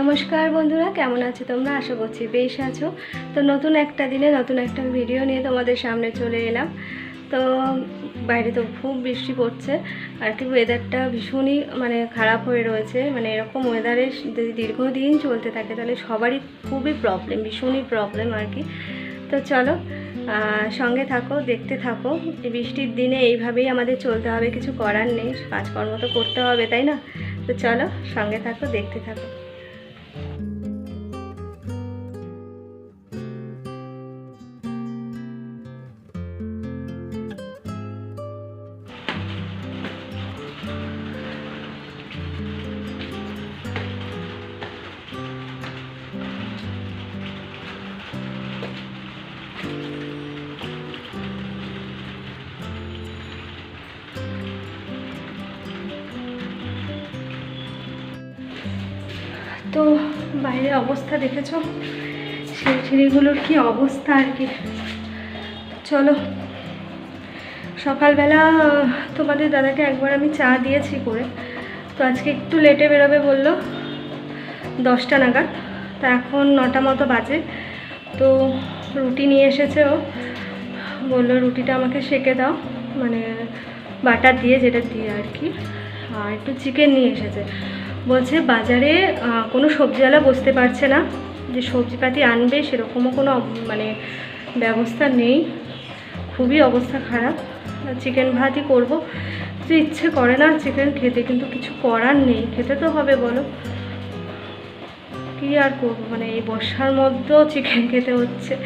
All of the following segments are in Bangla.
নমস্কার বন্ধুরা, কেমন আছো তোমরা? আশা করছি বেশ আছো। তো নতুন একটা দিনে নতুন একটা ভিডিও নিয়ে তোমাদের সামনে চলে এলাম। তো বাইরে তো খুব বৃষ্টি পড়ছে, আর কি ওয়েদারটা ভীষণই মানে খারাপ হয়ে রয়েছে। মানে এরকম ওয়েদারে যদি দীর্ঘদিন চলতে থাকে, তাহলে সবারই খুবই প্রবলেম ভীষণই প্রবলেম আর কি। তো চলো সঙ্গে থাকো, দেখতে থাকো। বৃষ্টির দিনে এইভাবেই আমাদের চলতে হবে, কিছু করার নেই। কাজকর্ম তো করতে হবে, তাই না? তো চলো, সঙ্গে থাকো, দেখতে থাকো। বাইরে অবস্থা দেখেছ? সেই সিঁড়িগুলোর কি অবস্থা আর কি? চলো, সকালবেলা তোমাদের দাদাকে একবার আমি চা দিয়েছি করে। তো আজকে একটু লেটে বেরোবে বলল, দশটা নাগাদ। তা এখন নটা মতো বাজে। তো রুটি নিয়ে এসেছে ও। বলল, রুটিটা আমাকে সেকে দাও। মানে বাটার দিয়ে, যেটা দিয়ে আর কি। আর একটু চিকেন নিয়ে এসেছে। বলছে বাজারে কোনো সবজিওয়ালা বসতে পারছে না। যে সবজিপাতি আনবে সেরকমও কোনো মানে ব্যবস্থা নেই। খুবই অবস্থা খারাপ। চিকেন ভাতই করব। তো ইচ্ছে করে না চিকেন খেতে, কিন্তু কিছু করার নেই। খেতে তো হবে, বলো। কী আর করব? মানে এই বর্ষার মধ্যেও চিকেন খেতে হচ্ছে।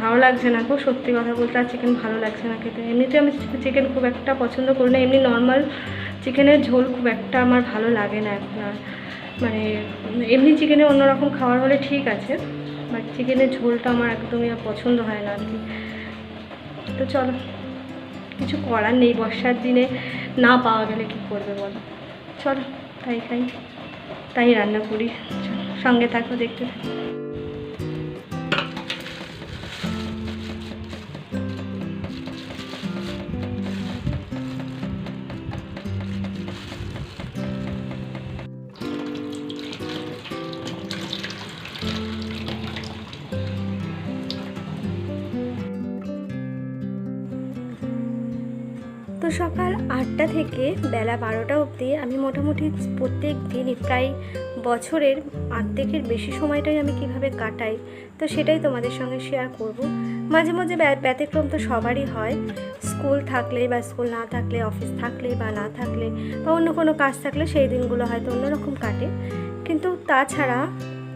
ভালো লাগছে না গো, সত্যি কথা বলতে। আর চিকেন ভালো লাগছে না খেতে। এমনিতে আমি চিকেন খুব একটা পছন্দ করি না। এমনি নর্মাল চিকেনের ঝোল খুব একটা আমার ভালো লাগে না এখন আর। মানে এমনি চিকেনে অন্যরকম খাবার হলে ঠিক আছে বাট চিকেনের ঝোলটা আমার একদমই আর পছন্দ হয় না আর তো চলো, কিছু করার নেই, বর্ষার দিনে না পাওয়া গেলে কি করবে বলো? চলো, তাই খাই, তাই রান্না করি। সঙ্গে থাকো, দেখতে থাকো। সকাল আটটা থেকে বেলা বারোটা অবধি আমি মোটামুটি প্রত্যেক দিনই প্রায় বছরের আর্ধেকের বেশি সময়টাই আমি কীভাবে কাটাই, তো সেটাই তোমাদের সঙ্গে শেয়ার করব। মাঝে মাঝে ব্যতিক্রম তো সবারই হয়। স্কুল থাকলে বা স্কুল না থাকলে, অফিস থাকলে বা না থাকলে বা অন্য কোনো কাজ থাকলে সেই দিনগুলো হয়তো অন্যরকম কাটে। কিন্তু তাছাড়া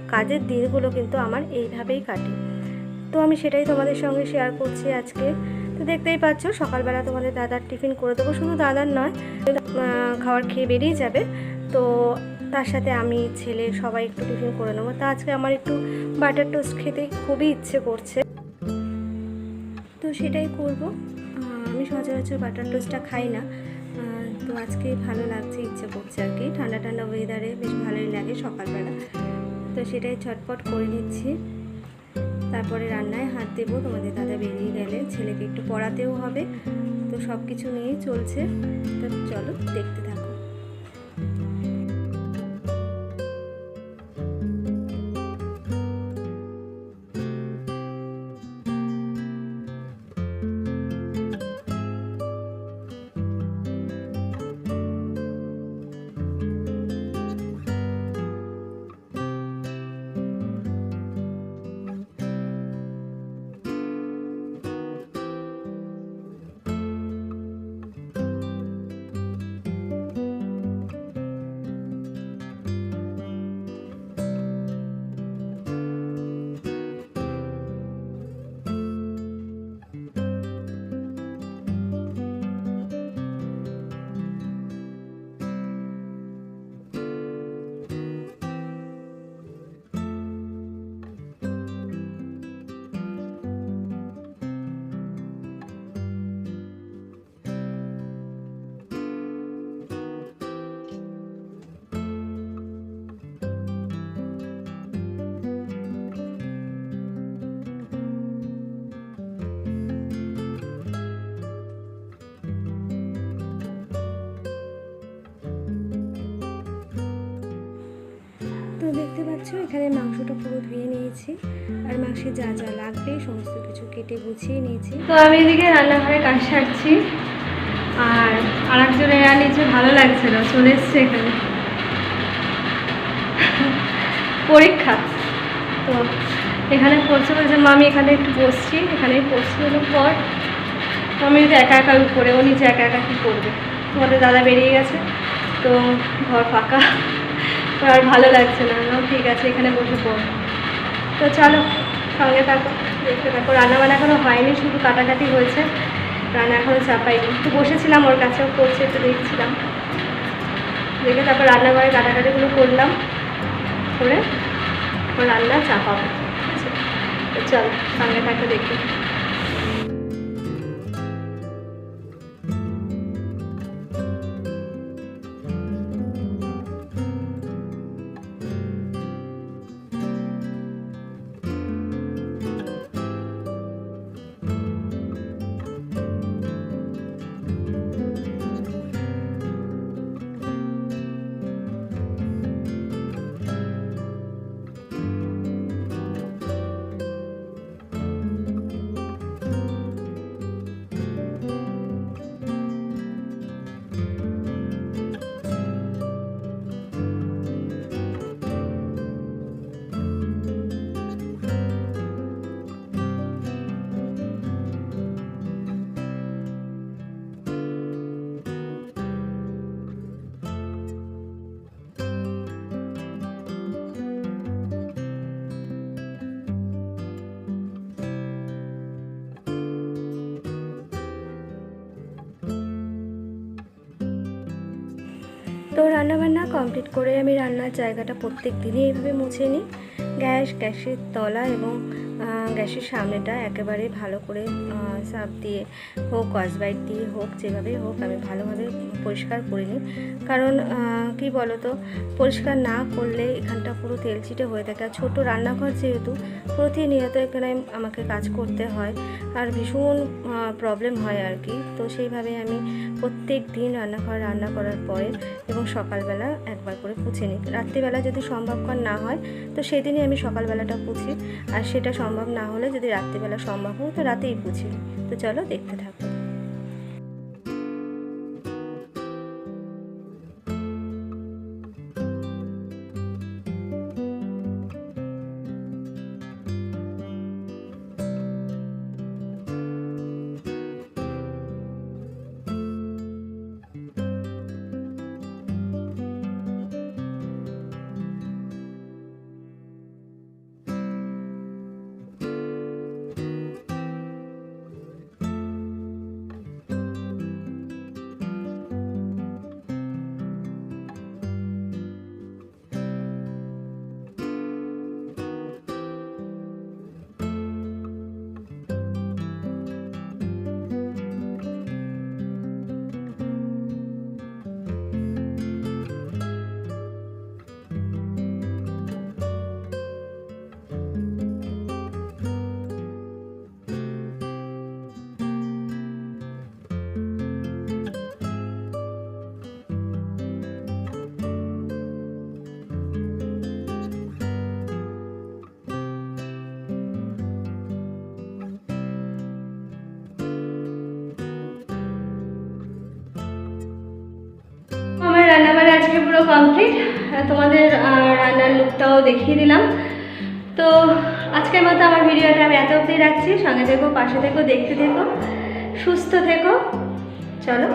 কাজের দিনগুলো কিন্তু আমার এইভাবেই কাটে। তো আমি সেটাই তোমাদের সঙ্গে শেয়ার করছি আজকে। তো দেখতেই পাচ্ছ, সকালবেলা তোমাদের দাদার টিফিন করে দেবো। শুধু দাদার নয় খাবার খেয়ে বেরিয়ে যাবে। তো তার সাথে আমি, ছেলে, সবাই একটু টিফিন করে নেব। তা আজকে আমার একটু বাটার টোস্ট খেতে খুবই ইচ্ছে করছে। তো সেটাই করব। আমি সচরাচর বাটার টোস্টটা খাই না। তো আজকে ভালো লাগছে, ইচ্ছে করছে আর কি। ঠান্ডা ঠান্ডা ওয়েদারে বেশ ভালোই লাগে সকালবেলা। তো সেটাই চটপট করে নিচ্ছি। তারপরে রান্নায় হাত দেবো, তোমাদের দাদা বেরিয়ে গেলে, ছেলেকে একটু পড়াতেও হবে। তো সব কিছু নিয়েই চলছে। তো চলো, দেখতে থাকো। পাচ্ছ এখানে মাংসটা পুরো ধুয়ে নিয়েছি। আর মাংসে যা যা লাগবে, সমস্ত কিছু কেটে গুছিয়ে নিয়েছি। তো আমি এদিকে রান্নাঘরে কাজ সারছি। আর আর একজনের নিচে ভালো লাগছে না, চলে এসছে এখানে। পরীক্ষা। তো এখানে পড়ছে বলছে মামি এখানে একটু বসছি। এখানে পড়ছি হলো পর আমি একা একা উপরে, ও নিচে একা একা কী করবে? তোমাদের দাদা বেরিয়ে গেছে, তো ঘর ফাঁকা। তো আর ভালো লাগছে না। ঠিক আছে, এখানে বসে পড়। তো চলো, সঙ্গে থাকো, দেখতে থাকো। রান্নাবান্না এখনও হয়নি, শুধু কাটাকাটি হয়েছে। রান্না এখনও চাপাইনি। একটু বসেছিলাম ওর কাছেও, করছে, একটু দেখছিলাম। দেখে তারপর রান্নাঘরে কাটাকাটিগুলো করলাম, করে রান্না চাপাবো। ঠিক আছে? তো চলো, সঙ্গে থাকো দেখি তো রান্নাবান্না কমপ্লিট করে আমি রান্নার জায়গাটা প্রত্যেক দিনই এইভাবে মুছে নিই। গ্যাস, গ্যাসের তলা এবং গ্যাসের সামনেটা একেবারে ভালো করে সার্ফ দিয়ে হোক কসবাইট দিয়ে হোক, যেভাবেই হোক আমি ভালোভাবে পরিষ্কার করে নিই। কারণ কি বলো তো পরিষ্কার না করলে এখানটা পুরো তেলচিটে হয়ে থাকে। আর ছোটো রান্নাঘর যেহেতু, প্রতিনিয়ত এখানে আমাকে কাজ করতে হয়। আর ভীষণ প্রবলেম হয় আর কি। তো সেইভাবে আমি প্রত্যেক দিন রান্নাঘর রান্না করার পরে এবং সকালবেলা একবার করে পুছে নিই। রাত্রিবেলা যদি সম্ভবকর না হয়, তো সেদিনই আমি সকালবেলাটা পুছি। আর সেটা সম্ভব না হলে যদি রাত্রিবেলা সম্ভব হয়, তো রাতেই পুছি। তো চলো দেখতে থাকো। কমপ্লিট তোমাদের রান্নার লুকটাও দেখিয়ে দিলাম। তো আজকের মতো আমার ভিডিওটা আমি এত অবধি রাখছি। সঙ্গে থেকো, পাশে থেকো, দেখতে থেকো, সুস্থ থেকো। চলো।